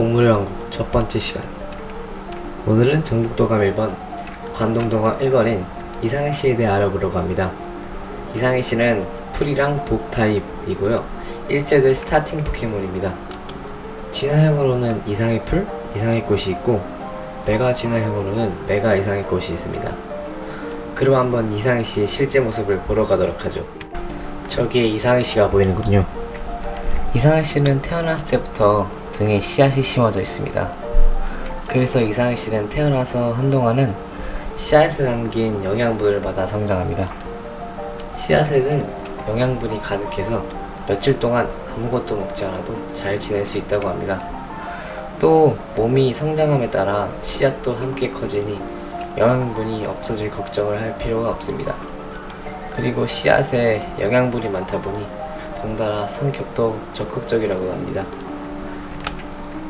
동물의 왕국 첫 번째 시간. 오늘은 전북도감 1번, 관동도감 1번인 이상희 씨에 대해 알아보려고 합니다. 이상희 씨는 풀이랑 독 타입이고요. 1세대 스타팅 포켓몬입니다. 진화형으로는 이상희 풀, 이상희 꽃이 있고, 메가 진화형으로는 메가 이상희 꽃이 있습니다. 그럼 한번 이상희 씨의 실제 모습을 보러 가도록 하죠. 저기에 이상희 씨가 보이는군요. 이상희 씨는 태어났을 때부터 등에 씨앗이 심어져 있습니다. 그래서 이상희 씨는 태어나서 한동안은 씨앗에 담긴 영양분을 받아 성장합니다. 씨앗에는 영양분이 가득해서 며칠 동안 아무것도 먹지 않아도 잘 지낼 수 있다고 합니다. 또 몸이 성장함에 따라 씨앗도 함께 커지니 영양분이 없어질 걱정을 할 필요가 없습니다. 그리고 씨앗에 영양분이 많다 보니 덩달아 성격도 적극적이라고 합니다.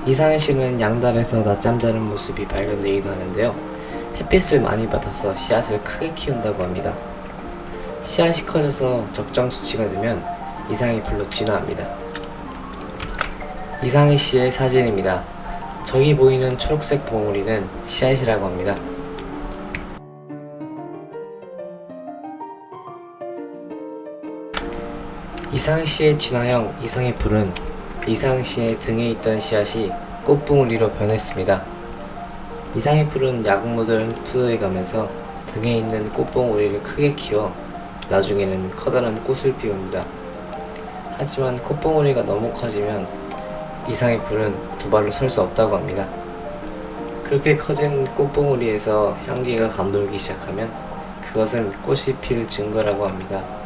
이상희 씨는 양달에서 낮잠 자는 모습이 발견되기도 하는데요. 햇빛을 많이 받아서 씨앗을 크게 키운다고 합니다. 씨앗이 커져서 적정 수치가 되면 이상희 풀로 진화합니다. 이상희 씨의 사진입니다. 저기 보이는 초록색 봉우리는 씨앗이라고 합니다. 이상희 씨의 진화형 이상희 풀은 이상희 씨의 등에 있던 씨앗이 꽃봉우리로 변했습니다. 이상희 풀은 약물을 흡수해가면서 등에 있는 꽃봉우리를 크게 키워 나중에는 커다란 꽃을 피웁니다. 하지만 꽃봉우리가 너무 커지면 이상희 풀은 두 발로 설 수 없다고 합니다. 그렇게 커진 꽃봉우리에서 향기가 감돌기 시작하면 그것은 꽃이 필 증거라고 합니다.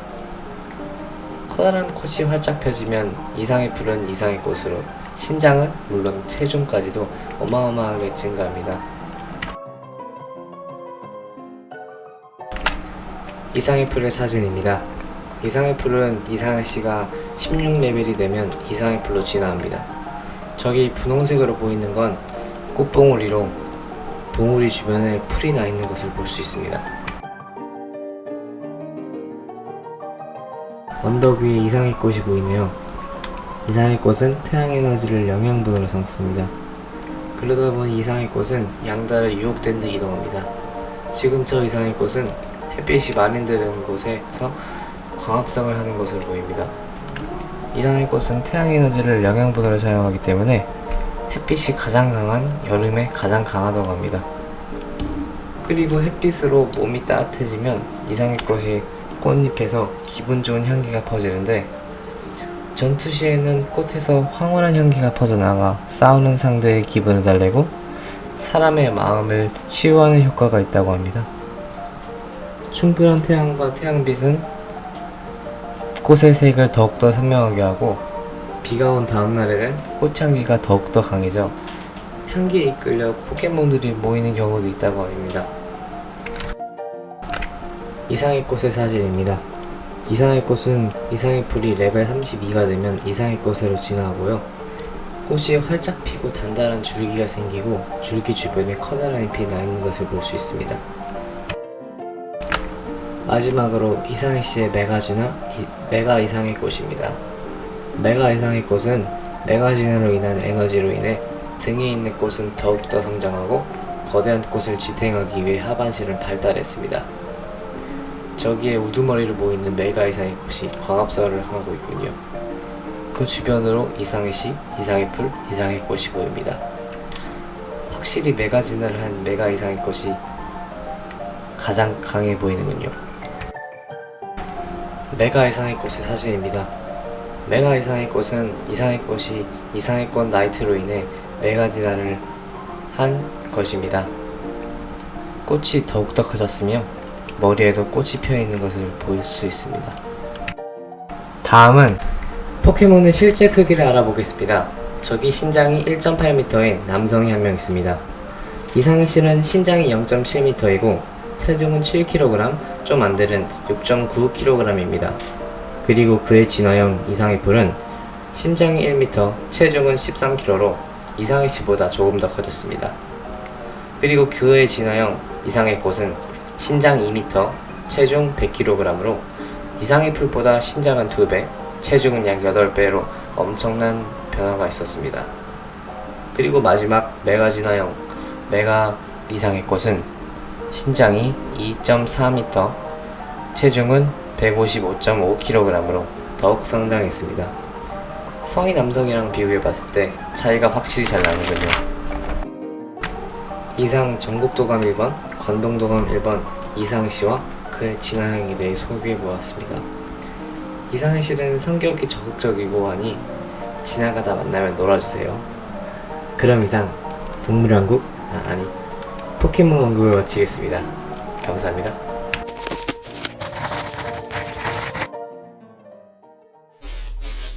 커다란 꽃이 활짝 펴지면 이상의 풀은 이상의 꽃으로 신장은 물론 체중까지도 어마어마하게 증가합니다. 이상의 풀의 사진입니다. 이상의 풀은 이상의 씨가 16레벨이 되면 이상의 풀로 진화합니다. 저기 분홍색으로 보이는 건 꽃봉우리로 봉우리 주변에 풀이 나 있는 것을 볼 수 있습니다. 언덕 위에 이상의 꽃이 보이네요. 이상의 꽃은 태양 에너지를 영양분으로 삼습니다. 그러다 보니 이상의 꽃은 양달에 유혹된 듯 이동합니다. 지금 저 이상의 꽃은 햇빛이 많이 드는 곳에서 광합성을 하는 것으로 보입니다. 이상의 꽃은 태양 에너지를 영양분으로 사용하기 때문에 햇빛이 가장 강한 여름에 가장 강하다고 합니다. 그리고 햇빛으로 몸이 따뜻해지면 이상의 꽃이 꽃잎에서 기분 좋은 향기가 퍼지는데 전투 시에는 꽃에서 황홀한 향기가 퍼져나가 싸우는 상대의 기분을 달래고 사람의 마음을 치유하는 효과가 있다고 합니다. 충분한 태양과 태양빛은 꽃의 색을 더욱더 선명하게 하고 비가 온 다음날에는 꽃향기가 더욱더 강해져 향기에 이끌려 포켓몬들이 모이는 경우도 있다고 합니다. 이상의 꽃의 사진입니다. 이상의 꽃은 이상의 풀이 레벨 32가 되면 이상의 꽃으로 진화하고요. 꽃이 활짝 피고 단단한 줄기가 생기고 줄기 주변에 커다란 잎이 나 있는 것을 볼 수 있습니다. 마지막으로 이상희 씨의 이- 메가 이상의 꽃입니다. 메가 이상의 꽃은 메가 진화로 인한 에너지로 인해 등에 있는 꽃은 더욱더 성장하고 거대한 꽃을 지탱하기 위해 하반신을 발달했습니다. 저기에 우두머리로 보이는 메가 이상의 꽃이 광합성을 하고 있군요. 그 주변으로 이상의 씨, 이상의 풀, 이상의 꽃이 보입니다. 확실히 메가 진화를 한 메가 이상의 꽃이 가장 강해 보이는군요. 메가 이상의 꽃의 사진입니다. 메가 이상의 꽃은 이상의 꽃이 이상의 꽃 나이트로 인해 메가 진화를 한 것입니다. 꽃이 더욱더 커졌으며 머리에도 꽃이 피어 있는 것을 볼 수 있습니다. 다음은 포켓몬의 실제 크기를 알아보겠습니다. 저기 신장이 1.8m인 남성이 한 명 있습니다. 이상희 씨는 신장이 0.7m이고 체중은 7kg, 좀 안 되는 6.9kg입니다. 그리고 그의 진화형 이상희 풀은 신장이 1m, 체중은 13kg로 이상희 씨보다 조금 더 커졌습니다. 그리고 그의 진화형 이상의 꽃은 신장 2m, 체중 100kg으로 이상의 풀보다 신장은 2배, 체중은 약 8배로 엄청난 변화가 있었습니다. 그리고 마지막 메가 진화형 메가 이상의 꽃은 신장이 2.4m, 체중은 155.5kg으로 더욱 성장했습니다. 성인 남성이랑 비교해 봤을 때 차이가 확실히 잘 나는군요. 이상 전국도감 1번, 관동도감 1번 이상희 씨와 그의 진화형에 대해 소개해 보았습니다. 이상희 씨는 성격이 적극적이고 하니 지나가다 만나면 놀아주세요. 그럼 이상 동물왕국 아, 아니 포켓몬 왕국을 마치겠습니다. 감사합니다.